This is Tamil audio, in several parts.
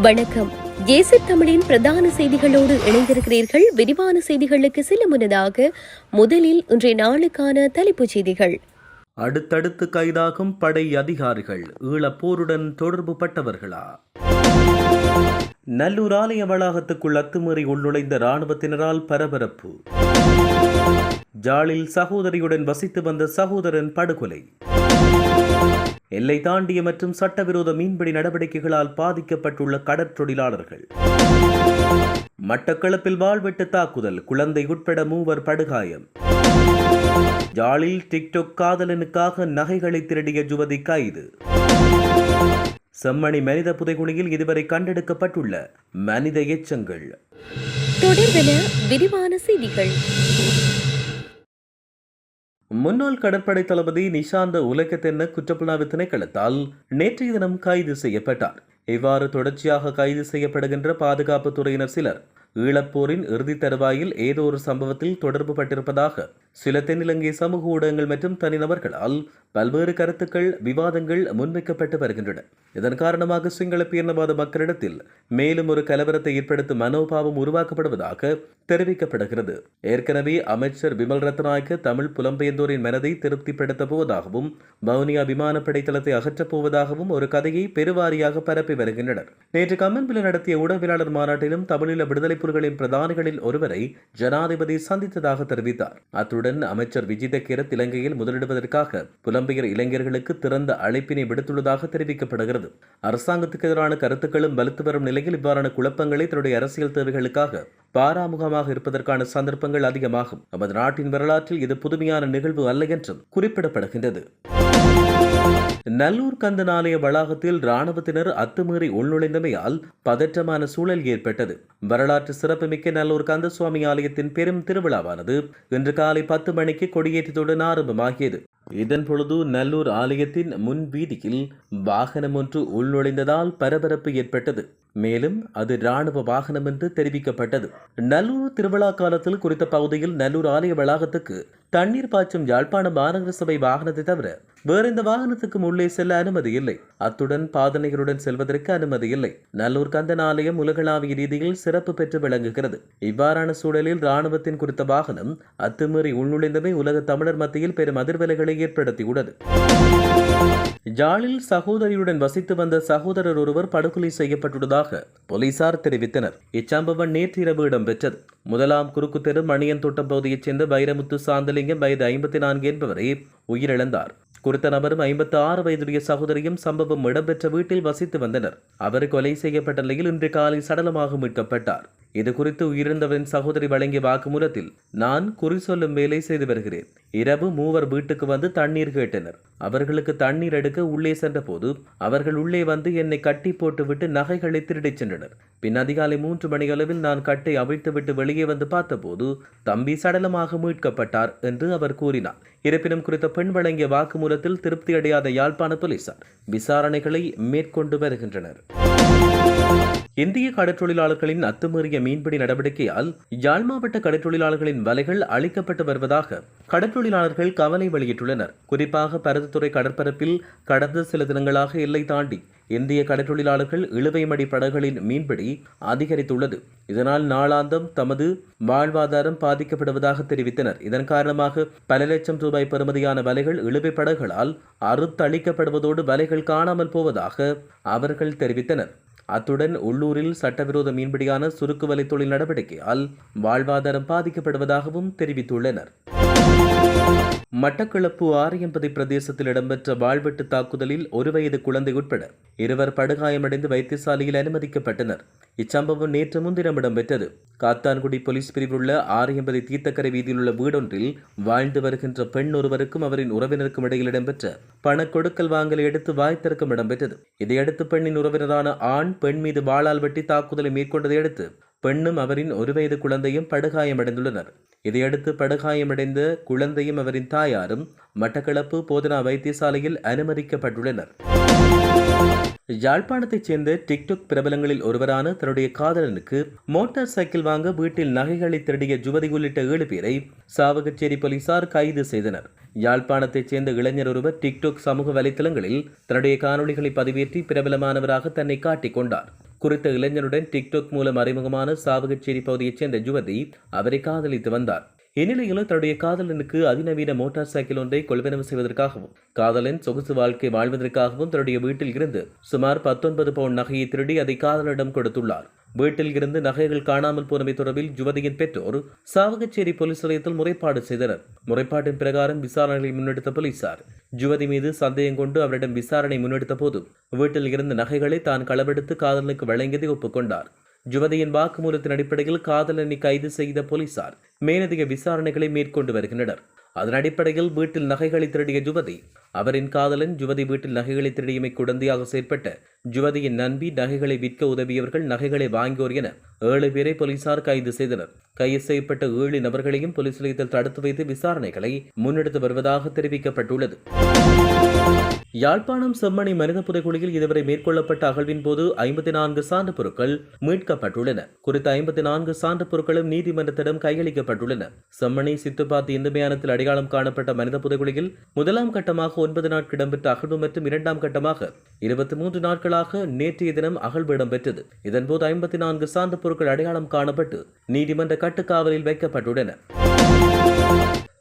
வணக்கம். ஏசி தமிழின் பிரதான செய்திகளோடு இணைந்திருக்கிறீர்கள். விரிவான செய்திகளுக்கு செல்ல முன்னதாக முதலில் இன்றைய நாளுக்கான தலைப்புச் செய்திகள். அடுத்தடுத்து கைதாகும் படை அதிகாரிகள் ஈழப்போருடன் தொடர்பு பட்டவர்களா? நல்லூர் ஆலய வளாகத்துக்குள் அத்துமீறி உள்நுழைந்த ராணுவத்தினரால் பரபரப்பு. ஜாலில் சகோதரியுடன் வசித்து வந்த சகோதரன் படுகொலை. எல்லை தாண்டிய மற்றும் சட்டவிரோத மீன்பிடி நடவடிக்கைகளால் பாதிக்கப்பட்டுள்ள கடற்றொழிலாளர்கள் மட்டக்களப்பில் வாழ்வெட்டு தாக்குதல் குழந்தை உட்பட மூவர் படுகாயம். ஜாலில் டிக்டொக் காதலனுக்காக நகைகளை திருடிய யுவதி கைது. செம்மணி மனித புதைகுழியில் இதுவரை கண்டெடுக்கப்பட்டுள்ள மனித எச்சங்கள். தொடர்பென விரிவான செய்திகள். முன்னாள் கடற்படை தளபதி நிஷாந்த உலகத்தென்ன குற்றப்புலனாய்வு திணைக்களத்தால் நேற்றைய தினம் கைது செய்யப்பட்டார். இவ்வாறு தொடர்ச்சியாக கைது செய்யப்படுகின்ற பாதுகாப்பு துறையினர் சிலர் ஈழப்போரின் இறுதி தருவாயில் ஏதோ ஒரு சம்பவத்தில் தொடர்பு பட்டிருப்பதாக சில தென்னிலங்கை சமூக ஊடகங்கள் மற்றும் தனிநபர்களால் பல்வேறு கருத்துக்கள் விவாதங்கள் முன்வைக்கப்பட்டு வருகின்றன. இதன் காரணமாக சிங்கள பேரினவாத மக்களிடத்தில் மேலும் ஒரு கலவரத்தை ஏற்படுத்தும் மனோபாவம் உருவாக்கப்படுவதாக தெரிவிக்கப்படுகிறது. ஏற்கனவே அமைச்சர் விமல் ரத்நாயக்க தமிழ் புலம்பெயர்ந்தோரின் மனதை திருப்திப்படுத்தப் போவதாகவும் வவுனியா விமானப்படை தளத்தை அகற்றப் போவதாகவும் ஒரு கதையை பெருவாரியாக பரப்பி வருகின்றனர். நேற்று கம்மன்பில் நடத்திய ஊடகவியலாளர் மாநாட்டிலும் தமிழீழ விடுதலை புலிகளின் பிரதானிகளில் ஒருவரை ஜனாதிபதி சந்தித்ததாக தெரிவித்தார். அத்துடன் அமைச்சர் விஜித கிரத் இலங்கையில் முதலிடுவதற்காக புலம்பெயர் இளைஞர்களுக்கு திறந்த அழைப்பினை விடுத்துள்ளதாக தெரிவிக்கப்படுகிறது. அரசாங்கத்துக்கு எதிரான கருத்துக்களும் வலுத்து வரும் நிலையில் இவ்வாறான குழப்பங்களை தன்னுடைய அரசியல் தேவைகளுக்காக பாராமுகமாக இருப்பதற்கான சந்தர்ப்பங்கள் அதிகமாகும். நமது நாட்டின் வரலாற்றில் இது புதுமையான நிகழ்வு அல்ல என்றும் குறிப்பிடப்படுகின்றது. நல்லூர் கந்தன் ஆலய வளாகத்தில் ராணுவத்தினர் அத்துமீறி உள்நுழைந்தமையால் பதற்றமான சூழல் ஏற்பட்டது. வரலாற்று சிறப்புமிக்க நல்லூர் கந்தசுவாமி ஆலயத்தின் பெரும் திருவிழாவானது இன்று காலை பத்து மணிக்கு கொடியேற்றத்துடன் ஆரம்பமாகியது. இதன் பொழுது நல்லூர் ஆலயத்தின் முன் வீதியில் வாகனம் ஒன்று உள்நுழைந்ததால் பரபரப்பு ஏற்பட்டது. மேலும் அது ராணுவ வாகனம் என்று தெரிவிக்கப்பட்டது. நல்லூர் திருவிழா காலத்தில் குறித்த பகுதியில் நல்லூர் ஆலய வளாகத்துக்கு தண்ணீர் பாய்ச்சும் யாழ்ப்பாண மாநகர சபை வாகனத்தை தவிர வேற இந்த வாகனத்துக்கும் உள்ளே செல்ல அனுமதி இல்லை. அத்துடன் பாதனைகளுடன் செல்வதற்கு அனுமதி இல்லை. நல்லூர் கந்தன் ஆலயம் உலகளாவிய ரீதியில் சிறப்பு பெற்று விளங்குகிறது. இவ்வாறான சூழலில் ராணுவத்தின் குறித்த வாகனம் அத்துமீறி உள்நுழைந்தமை உலக தமிழர் மத்தியில் பெரும் அதிர்வலைகளை ஏற்படுத்தியுள்ளது. ஜாலில் சகோதரியுடன் வசித்து வந்த சகோதரர் ஒருவர் படுகொலை செய்யப்பட்டுள்ளதாக போலீசார் தெரிவித்தனர். இச்சம்பவம் நேற்றிரவு இடம்பெற்றது. முதலாம் குறுக்கு தெரு மணியன் தோட்டம் பகுதியைச் சேர்ந்த பைரமுத்து சாந்தலிங்கம் வயது ஐம்பத்தி நான்கு என்பவரை உயிரிழந்தார். குறித்த நபரும் ஐம்பத்தி ஆறு வயதுடைய சகோதரியும் சம்பவம் இடம்பெற்ற வீட்டில் வசித்து வந்தனர். அவர் கொலை செய்யப்பட்ட நிலையில் இன்று காலை சடலமாக மீட்கப்பட்டார். இது குறித்து உயிரிழந்தவரின் சகோதரி வழங்கிய வாக்குமூலத்தில் நான் குறி சொல்லும் வேலை செய்து வருகிறேன். இரவு மூவர் வீட்டுக்கு வந்து தண்ணீர் கேட்டனர். அவர்களுக்கு தண்ணீர் எடுக்க உள்ளே சென்றபோது அவர்கள் உள்ளே வந்து என்னை கட்டி போட்டுவிட்டு நகைகளை திருடிச் சென்றனர். பின் அதிகாலை மூன்று மணியளவில் நான் கட்டை அவிழ்த்துவிட்டு வெளியே வந்து பார்த்தபோது தம்பி சடலமாக மீட்கப்பட்டார் என்று அவர் கூறினார். இருப்பினும் குறித்த பெண் வழங்கிய வாக்குமூலத்தில் திருப்தியடையாத யாழ்ப்பாண போலீசார் விசாரணைகளை மேற்கொண்டு வருகின்றனர். இந்திய கடற்றொழிலாளர்களின் அத்துமீறிய மீன்பிடி நடவடிக்கையால் யாழ் மாவட்ட கடற்றொழிலாளர்களின் வலைகள் அழிக்கப்பட்டு வருவதாக கடற்றொழிலாளர்கள் கவலை வெளியிட்டுள்ளனர். குறிப்பாக பருத்தித்துறை கடற்பரப்பில் கடந்த சில தினங்களாக எல்லை தாண்டி இந்திய கடற்றொழிலாளர்கள் இழுவைமடி படகுகளின் மீன்பிடி அதிகரித்துள்ளது. இதனால் நாளாந்தம் தமது வாழ்வாதாரம் பாதிக்கப்படுவதாக தெரிவித்தனர். இதன் காரணமாக பல லட்சம் ரூபாய் பெறுமதியான வலைகள் இழுவை படகுகளால் அறுத்தளிக்கப்படுவதோடு வலைகள் காணாமல் போவதாக அவர்கள் தெரிவித்தனர். அத்துடன் உள்ளூரில் சட்டவிரோத மீன்பிடியான சுருக்கு வலை தொழில் நடவடிக்கையால் வாழ்வாதாரம் பாதிக்கப்படுவதாகவும் தெரிவித்துள்ளனர். மட்டக்களப்பு ஆரியம்பதி பிரதேசத்தில் இடம்பெற்ற வாழ்வெட்டு தாக்குதலில் ஒரு வயது குழந்தை உட்பட இருவர் படுகாயமடைந்து வைத்தியசாலையில் அனுமதிக்கப்பட்டனர். இச்சம்பவம் நேற்று முன்தினம் இடம்பெற்றது. காத்தான்குடி போலீஸ் பிரிவில் உள்ள ஆரியம்பதி தீர்த்தக்கரை வீதியில் உள்ள வீடொன்றில் வாழ்ந்து வருகின்ற பெண் ஒருவருக்கும் அவரின் உறவினருக்கும் இடையில் இடம்பெற்ற பண கொடுக்கல் வாங்கலை எடுத்து வாய்த்தறக்கம் இடம்பெற்றது. இதையடுத்து பெண்ணின் உறவினரான ஆண் பெண் மீது வாளால் வெட்டி தாக்குதலை மேற்கொண்டதை அடுத்து பெண்ணும் அவரின் ஒரு வயது குழந்தையும் படுகாயமடைந்துள்ளனர். இதையடுத்து படுகாயமடைந்த குழந்தையும் அவரின் தாயாரும் மட்டக்களப்பு போதனா வைத்தியசாலையில் அனுமதிக்கப்பட்டுள்ளனர். யாழ்ப்பாணத்தைச் சேர்ந்த டிக்டாக் பிரபலங்களில் ஒருவரான தன்னுடைய காதலனுக்கு மோட்டார் சைக்கிள் வாங்க வீட்டில் நகைகளை திருடிய யுவதி உள்ளிட்ட ஏழு பேரை சாவகச்சேரி போலீசார் கைது செய்தனர். யாழ்ப்பாணத்தைச் சேர்ந்த இளைஞர் ஒருவர் டிக்டாக் சமூக வலைத்தளங்களில் தன்னுடைய காணொளிகளை பதிவேற்றி பிரபலமானவராக தன்னை காட்டிக் கொண்டார். குறித்த இளைஞனுடன் டிக்டாக் மூலம் அறிமுகமான சாவகச்சேரி பகுதியைச் சேர்ந்த யுவதி அவரை காதலித்து வந்தார். இந்நிலையில் தன்னுடைய காதலனுக்கு அதிநவீன மோட்டார் சைக்கிள் ஒன்றை கொள்வனவு செய்வதற்காகவும் காதலன் சொகுசு வாழ்க்கை வாழ்வதற்காகவும் தன்னுடைய வீட்டில் இருந்து சுமார் பத்தொன்பது பவுன் நகையை திருடி அதை காதலனிடம் கொடுத்துள்ளார். வீட்டில் இருந்து நகைகள் காணாமல் போனமை தொடர்பில் யுவதியின் பெற்றோர் சாவகச்சேரி போலீஸ் நிலையத்தில் முறைப்பாடு செய்தனர். முறைப்பாட்டின் பிரகாரம் விசாரணைகளை முன்னெடுத்த போலீசார். யுவதி மீது சந்தேகம் கொண்டு அவரிடம் விசாரணை முன்னெடுத்த போது வீட்டில் இருந்த நகைகளை தான் களவெடுத்து காதலனுக்கு வழங்கியதை ஒப்புக்கொண்டார். யுவதியின் வாக்குமூலத்தின் அடிப்படையில் காதலனை கைது செய்த போலீசார் மேலதிக விசாரணைகளை மேற்கொண்டு வருகின்றனர். அதன் அடிப்படையில் வீட்டில் நகைகளை திருடிய ஜுவதி அவரின் காதலன் யுவதி வீட்டில் நகைகளை திருடியமை குடந்தையாக செயற்பட்ட ஜுவதியின் நண்பி நகைகளை விற்க உதவியவர்கள் நகைகளை வாங்கியோர் என ஏழு பேரை போலீசார் கைது செய்தனர். கைது செய்யப்பட்ட ஏழு நபர்களையும் போலீஸ் நிலையத்தில் தடுத்து வைத்து விசாரணைகளை முன்னெடுத்து வருவதாக தெரிவிக்கப்பட்டுள்ளது. யாழ்ப்பாணம் செம்மணி மனித புதைக்குழியில் இதுவரை மேற்கொள்ளப்பட்ட அகழ்வின் போது ஐம்பத்தி நான்கு சான்று பொருட்கள் மீட்கப்பட்டுள்ளன. குறித்த ஐம்பத்தி நான்கு சான்று பொருட்களும் நீதிமன்றத்திடம் கையளிக்கப்பட்டுள்ளன. செம்மணி சித்துப்பாத்தி இந்து மயானத்தில் அடையாளம் காணப்பட்ட மனித புதைக்குழியில் முதலாம் கட்டமாக ஒன்பது நாட்கள் இடம்பெற்ற அகழ்வு மற்றும் இரண்டாம் கட்டமாக இருபத்தி மூன்று நாட்களாக நேற்றைய தினம் அகழ்வு இடம்பெற்றது. இதன்போது ஐம்பத்தி நான்கு சான்று பொருட்கள் அடையாளம் காணப்பட்டு நீதிமன்ற கட்டுக்காவலில் வைக்கப்பட்டுள்ளன.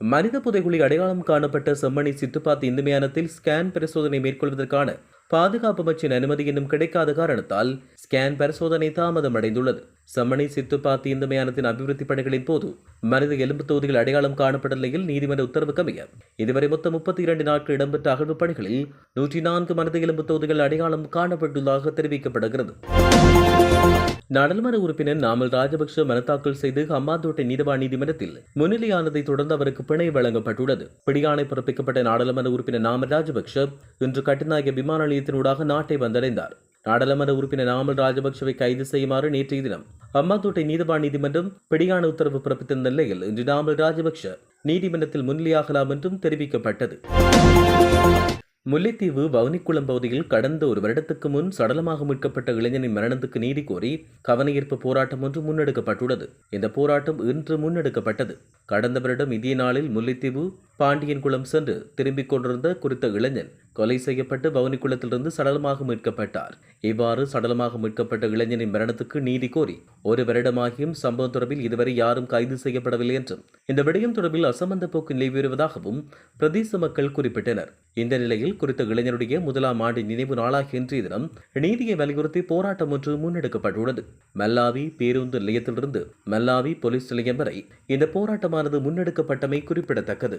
மனித புதைகுழி அடையாளம் காணப்பட்ட செம்மணி சித்துப்பாத்தி இந்து மயானத்தில் ஸ்கேன் பரிசோதனை மேற்கொள்வதற்கான பாதுகாப்பு அமைச்சின் அனுமதி இன்னும் கிடைக்காத காரணத்தால் ஸ்கேன் பரிசோதனை தாமதம் அடைந்துள்ளது செம்மணி சித்துப்பாத்தி இந்து மயானத்தின் அபிவிருத்தி பணிகளின் போது மனித எலும்பு தொகுதிகள் அடையாளம் காணப்பட்ட நிலையில் நீதிமன்ற உத்தரவுக்கு அமைய இதுவரை மொத்தம் முப்பத்தி இரண்டு நாட்கள் இடம்பெற்ற அகழ்வு பணிகளில் நூற்றி நான்கு மனித எலும்பு தொகுதிகள் அடையாளம் காணப்பட்டுள்ளதாக தெரிவிக்கப்படுகிறது. நாடாளுமன்ற உறுப்பினர் நாமல் ராஜபக்ஷ மனு தாக்கல் செய்து ஹம்மாந்தோட்டை நீதவான் நீதிமன்றத்தில் முன்னிலையானதை தொடர்ந்து அவருக்கு பிணை வழங்கப்பட்டுள்ளது. பிடியாணை பிறப்பிக்கப்பட்ட நாடாளுமன்ற உறுப்பினர் நாமல் ராஜபக்ஷ இன்று கட்டுநாயக விமான நிலையத்தினூடாக நாட்டை வந்தடைந்தார். நாடாளுமன்ற உறுப்பினர் நாமல் ராஜபக்ஷவை கைது செய்யுமாறு நேற்றைய தினம் அம்மாத்தோட்டை நீதவான் நீதிமன்றம் பிடியான உத்தரவு பிறப்பித்திருந்த நிலையில் இன்று நாமல் ராஜபக்ஷ நீதிமன்றத்தில் முன்னிலையாகலாம் என்றும் தெரிவிக்கப்பட்டது. முல்லைத்தீவு வவுனிக்குளம் பகுதியில் கடந்த ஒரு வருடத்துக்கு முன் சடலமாக மீட்கப்பட்ட இளைஞனின் மரணத்துக்கு நீதி கோரி கவனஈர்ப்பு போராட்டம் ஒன்று முன்னெடுக்கப்பட்டுள்ளது. இந்த போராட்டம் இன்று முன்னெடுக்கப்பட்டது. கடந்த வருடம் இதே நாளில் முல்லைத்தீவு பாண்டியன்குளம் சென்று திரும்பிக் கொண்டிருந்த குறித்த இளைஞன் கொலை செய்யப்பட்டு வவுனிக்குளத்திலிருந்து சடலமாக மீட்கப்பட்டார். இவ்வாறு சடலமாக மீட்கப்பட்ட இளைஞனின் மரணத்துக்கு நீதி கோரி ஒரு வருடமாகியும் சம்பவம் தொடர்பில் இதுவரை யாரும் கைது செய்யப்படவில்லை என்றும் இந்த விடயம் தொடர்பில் அசம்பந்த போக்கு நிலவிவருவதாகவும் பிரதேச மக்கள் குறிப்பிட்டனர். இந்த நிலையில் குறித்த இளைஞருடைய முதலாம் ஆண்டு நினைவு நாளாகிய இன்றைய தினம் நீதியை வலியுறுத்தி போராட்டம் ஒன்று முன்னெடுக்கப்பட்டுள்ளது. மல்லாவி பேருந்து நிலையத்திலிருந்து மல்லாவி போலீஸ் நிலையம் வரை இந்த போராட்டமானது முன்னெடுக்கப்பட்டமை குறிப்பிடத்தக்கது.